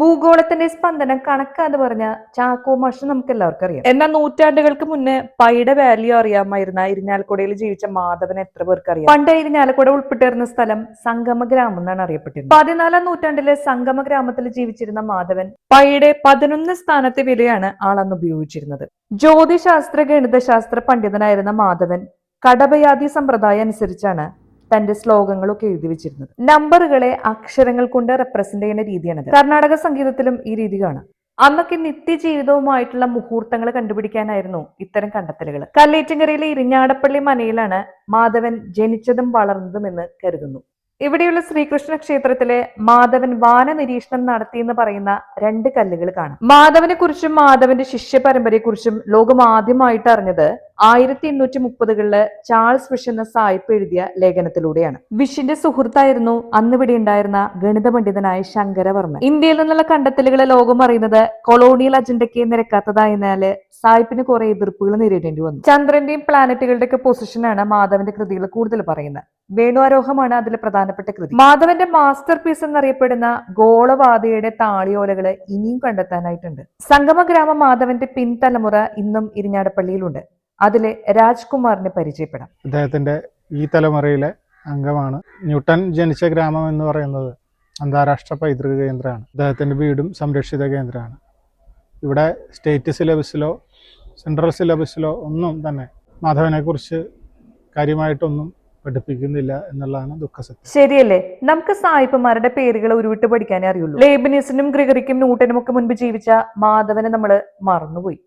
ഭൂഗോളത്തിന്റെ സ്പന്ദനം കണക്കാന്ന് പറഞ്ഞ ചാക്കോ മാഷ് നമുക്ക് എല്ലാവർക്കും അറിയാം. എന്നാൽ നൂറ്റാണ്ടുകൾക്ക് മുന്നേ പൈയുടെ വാല്യൂ അറിയാമായിരുന്ന ഇരിഞ്ഞാലക്കുടയിൽ ജീവിച്ച മാധവൻ എത്ര പേർക്ക് അറിയാം? പണ്ട് ഇരിഞ്ഞാലക്കുട ഉൾപ്പെട്ടിരുന്ന സ്ഥലം സംഗമ ഗ്രാമം എന്നാണ് അറിയപ്പെട്ടിരുന്നത്. പതിനാലാം നൂറ്റാണ്ടിലെ സംഗമ ഗ്രാമത്തിൽ ജീവിച്ചിരുന്ന മാധവൻ പൈയുടെ പതിനൊന്ന് സ്ഥാനത്തെ വിലയാണ് ആളന്ന് ഉപയോഗിച്ചിരുന്നത്. ജ്യോതിശാസ്ത്ര ഗണിതശാസ്ത്ര പണ്ഡിതനായിരുന്ന മാധവൻ കടബയാദി സമ്പ്രദായം അനുസരിച്ചാണ് തന്റെ ശ്ലോകങ്ങളൊക്കെ എഴുതി വെച്ചിരുന്നത്. നമ്പറുകളെ അക്ഷരങ്ങൾ കൊണ്ട് റെപ്രസെന്റ് ചെയ്യുന്ന രീതിയാണ് കർണാടക സംഗീതത്തിലും ഈ രീതി കാണാം. അന്നൊക്കെ നിത്യജീവിതവുമായിട്ടുള്ള മുഹൂർത്തങ്ങൾ കണ്ടുപിടിക്കാനായിരുന്നു ഇത്തരം കണ്ടെത്തലുകൾ. കല്ലേറ്റിങ്കരയിലെ ഇരിഞ്ഞാടപ്പള്ളി മനയിലാണ് മാധവൻ ജനിച്ചതും വളർന്നതും എന്ന് കരുതുന്നു. ഇവിടെയുള്ള ശ്രീകൃഷ്ണ ക്ഷേത്രത്തിലെ മാധവൻ വാന നിരീക്ഷണം നടത്തി എന്ന് പറയുന്ന രണ്ട് കല്ലുകൾ കാണാം. മാധവനെ കുറിച്ചും മാധവന്റെ ശിഷ്യ പരമ്പരയെക്കുറിച്ചും ലോകം ആദ്യമായിട്ട് അറിഞ്ഞത് ആയിരത്തി എണ്ണൂറ്റി മുപ്പതുകളിൽ ചാൾസ് വിഷ് എന്ന സായിപ്പ് എഴുതിയ ലേഖനത്തിലൂടെയാണ്. വിഷിന്റെ സുഹൃത്തായിരുന്നു അന്നിവിടെ ഉണ്ടായിരുന്ന ഗണിത പണ്ഡിതനായ ശങ്കരവർമ്മ ഇന്ത്യയിൽ നിന്നുള്ള കണ്ടെത്തലുകളെ ലോകം അറിയുന്നത് കൊളോണിയൽ അജണ്ടയ്ക്ക് നിരക്കാത്തതായതിനാല് സായിപ്പിന് കുറെ എതിർപ്പുകൾ നേരിടേണ്ടി വന്നു. ചന്ദ്രന്റെയും പ്ലാനറ്റുകളുടെ ഒക്കെ പൊസിഷനാണ് മാധവന്റെ കൃതികൾ കൂടുതൽ പറയുന്നത്. വേണുവാരോഹമാണ് അതിലെ പ്രധാനപ്പെട്ട കൃതി. മാധവന്റെ മാസ്റ്റർ പീസ് എന്നറിയപ്പെടുന്ന ഗോളവാതയുടെ താളിയോലകൾ ഇനിയും കണ്ടെത്താനായിട്ടുണ്ട്. സംഗമഗ്രാമ മാധവന്റെ പിൻതലമുറ ഇന്നും ഇരിഞ്ഞാടപ്പള്ളിയിലുണ്ട് അതിലെ രാജ്കുമാറിനെ പരിചയപ്പെടാം. അദ്ദേഹത്തിന്റെ ഈ തലമുറയിലെ അംഗമാണ്. ന്യൂട്ടൺ ജനിച്ച ഗ്രാമം എന്ന് പറയുന്നത് അന്താരാഷ്ട്ര പൈതൃക കേന്ദ്രമാണ്. അദ്ദേഹത്തിന്റെ വീടും സംരക്ഷിത കേന്ദ്രമാണ്. ഇവിടെ സ്റ്റേറ്റ് സിലബസിലോ സെൻട്രൽ സിലബസിലോ ഒന്നും തന്നെ മാധവനെക്കുറിച്ച് കാര്യമായിട്ടൊന്നും പഠിപ്പിക്കുന്നില്ല എന്നുള്ളതാണ് ദുഃഖസത്യം. ശരിയല്ലേ? നമുക്ക് സായിപ്പന്മാരുടെ പേരുകൾ ഉരുവിട്ട് പഠിക്കാനേ അറിയുള്ളൂ. ലേബനീസിനും ഗ്രിഗറിക്കും ന്യൂട്ടനും ഒക്കെ മുൻപ് ജീവിച്ച മാധവനെ നമ്മൾ മറന്നുപോയി.